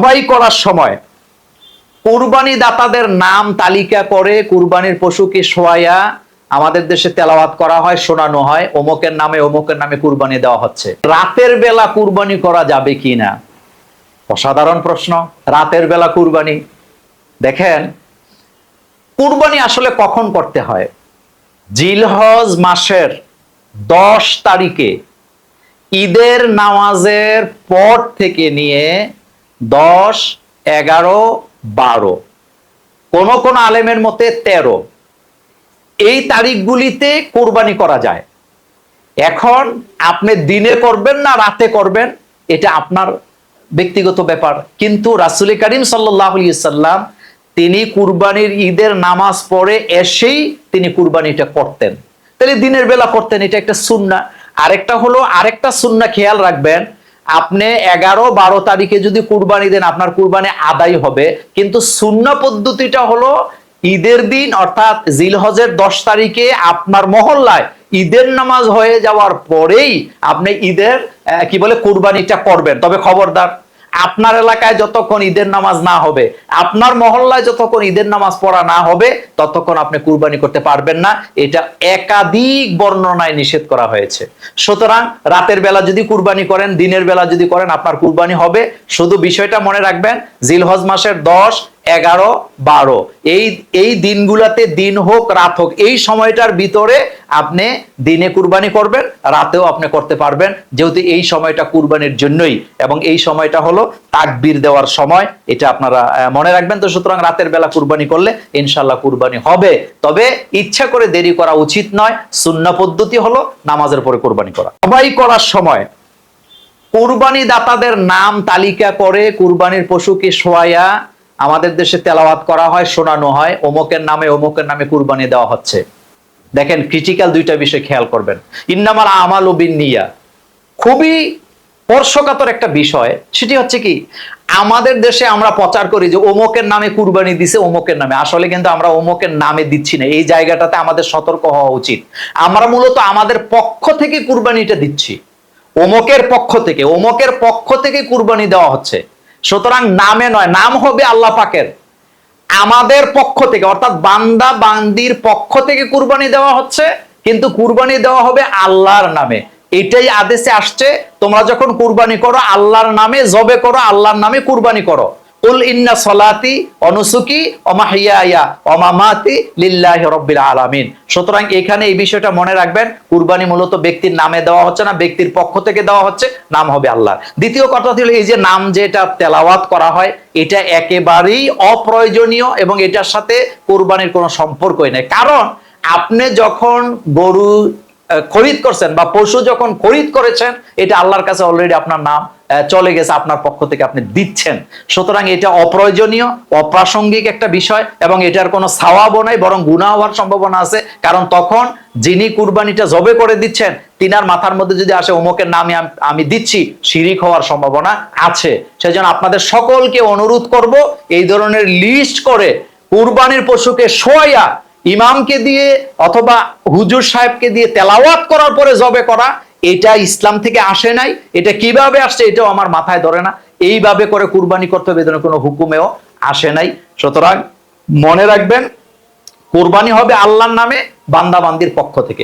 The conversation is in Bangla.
জবাই করার সময়। কুরবানি দাতাদের নাম তালিকা করে কুরবানির পশুকে শোয়াইয়া আমাদের দেশে তেলাওয়াত করা হয়, শোনানো হয়। অমুকের নামে অমুকের নামে কুরবানি দেওয়া হচ্ছে। রাতের বেলা কুরবানি করা যাবে কি না? অসাধারণ প্রশ্ন। রাতের বেলা কুরবানি। দেখেন, কুরবানি আসলে কখন করতে হয়? জিলহজ মাসের দশ তারিখে। ঈদের নামাজের পর থেকে নিয়ে দশ, এগারো, বারো। কোন কোন আলেমের মতে তেরো। এই তারিখগুলিতে কোরবানি করা যায়। এখন আপনি দিনে করবেন না রাতে করবেন, এটা আপনার ব্যক্তিগত ব্যাপার। কিন্তু রাসুল করিম সাল্লাম তিনি কুরবানির ঈদের নামাজ পড়ে এসেই তিনি কুরবানিটা করতেন। তাহলে দিনের বেলা করতেন, এটা একটা সুন্না। আরেকটা হলো, আরেকটা সুন্না খেয়াল রাখবেন আপনি এগারো বারো তারিখে যদি কুরবানি দেন, আপনার কুরবানি আদায় হবে। কিন্তু শূন্য পদ্ধতিটা হলো ঈদের দিন, অর্থাৎ জিলহজের দশ তারিখে আপনার মহল্লায় ঈদের নামাজ হয়ে যাওয়ার পরেই আপনি ঈদের কি বলে, কুরবানিটা করবেন। তবে খবরদার আপনার এলাকায় যতক্ষণ ঈদের নামাজ না হবে, আপনার মহল্লায় যতক্ষণ ঈদের নামাজ পড়া না হবে, ততক্ষণ আপনি কুরবানি করতে পারবেন না। এটা একাধিক বর্ণনায় নিষেধ করা হয়েছে। সুতরাং রাতের বেলা যদি কুরবানি করেন, দিনের বেলা যদি করেন, আপনার কুরবানি হবে। শুধু বিষয়টা মনে রাখবেন, জিলহজ মাসের দশ এগারো, বারো। এই এই দিনগুলাতে দিন হোক, রাত হোক, এই সময়টার ভিতরে আপনি দিনে কুরবানি করবেন, রাতেও আপনি করতে পারবেন। যেহেতু এই সময়টা কুরবানির জন্যই, এবং এই সময়টা হলো তাকবীর দেওয়ার সময়, এটা আপনারা মনে রাখবেন তো, সুতরাং রাতের বেলা কুরবানি করলে ইনশাল্লাহ কুরবানি হবে। তবে ইচ্ছা করে দেরি করা উচিত নয় শূন্য পদ্ধতি হলো নামাজের পরে কুরবানি করা। সবাই করার সময় কুরবানি দাতাদের নাম তালিকা করে কুরবানির পশুকে শোয়াইয়া আমাদের দেশে তেলাওয়াত করা হয়, শোনানো হয়, অমুকের নামে অমুকের নামে কুরবানি দেওয়া হচ্ছে। দেখেন ক্রিটিক্যাল দুইটা বিষয় খেয়াল করবেন। ইন্নামাল আমাল ও বিন্নিয়া। খুবই স্পর্শকাতর একটা বিষয়, সেটি হচ্ছে কি, আমাদের দেশে আমরা প্রচার করি যে অমুকের নামে কুরবানি দিছে, অমুকের নামে। আসলে কিন্তু আমরা অমুকের নামে দিচ্ছি না, এই জায়গাটাতে আমাদের সতর্ক হওয়া উচিত। আমরা মূলত আমাদের পক্ষ থেকে কুরবানিটা দিচ্ছি। ওমকের পক্ষ থেকে ওমকের পক্ষ থেকে কুরবানি দেওয়া হচ্ছে। সুতরাং নামে নয়, নাম হবে আল্লাহ পাকের। আমাদের পক্ষ থেকে, অর্থাৎ বান্দা বান্দির পক্ষ থেকে কুরবানি দেওয়া হচ্ছে, কিন্তু কুরবানি দেওয়া হবে আল্লাহর নামে। এটাই আদেশে আসছে, তোমরা যখন কুরবানি করো, আল্লাহর নামে, জবে করো, আল্লাহর নামে কুরবানি করো। উল ইন্না সলাতি অনুসুকি অমাহিয়া অমামাতি লিল্লাহি রব্বিল আলামিন। সুতরাং এখানে এই বিষয়টা মনে রাখবেন, কুরবানি মূলত ব্যক্তির নামে দেওয়া হচ্ছে না, ব্যক্তির পক্ষ থেকে দেওয়া হচ্ছে, নাম হবে আল্লাহ দ্বিতীয় কথা হলো এই যে নাম যেটা তেলাওয়াত করা হয়, এটা একেবারেই অপ্রয়োজনীয় এবং এটার সাথে কুরবানির কোনো সম্পর্কই নেই। কারণ আপনি যখন গরু খরিদ করছেন বা পশু যখন খরিদ করেছেন, এটা আল্লাহর কাছে অলরেডি আপনার নাম চলে গেছে, আপনার পক্ষ থেকে আপনি দিচ্ছেন। সুতরাং এটা অপ্রয়োজনীয়, অপ্রাসঙ্গিক একটা বিষয় এবং এটার কোনো সাওয়াবও নাই, বরং গুণা হওয়ার সম্ভাবনা আছে। কারণ তখন যিনি কুরবানিটা জবে করে দিচ্ছেন, তিনার মাথার মধ্যে যদি আসে অমুকের নামে আম- দিচ্ছি, শিরিক হওয়ার সম্ভাবনা আছে। সেজন্য আপনাদের সকলকে অনুরোধ করব, এই ধরনের লিস্ট করে কুরবানির পশুকে শোয়া ইমামকে দিয়ে অথবা হুজুর সাহেবকে দিয়ে তেলাওয়াত করার পরে জবে করা, এটা ইসলাম থেকে আসে নাই। এটা কীভাবে আসছে এটাও আমার মাথায় ধরে না। এইভাবে করে কুরবানি করতে হবে কোনো হুকুমেও আসে নাই। সুতরাং মনে রাখবেন, কুরবানি হবে আল্লাহর নামে বান্দাবান্দির পক্ষ থেকে।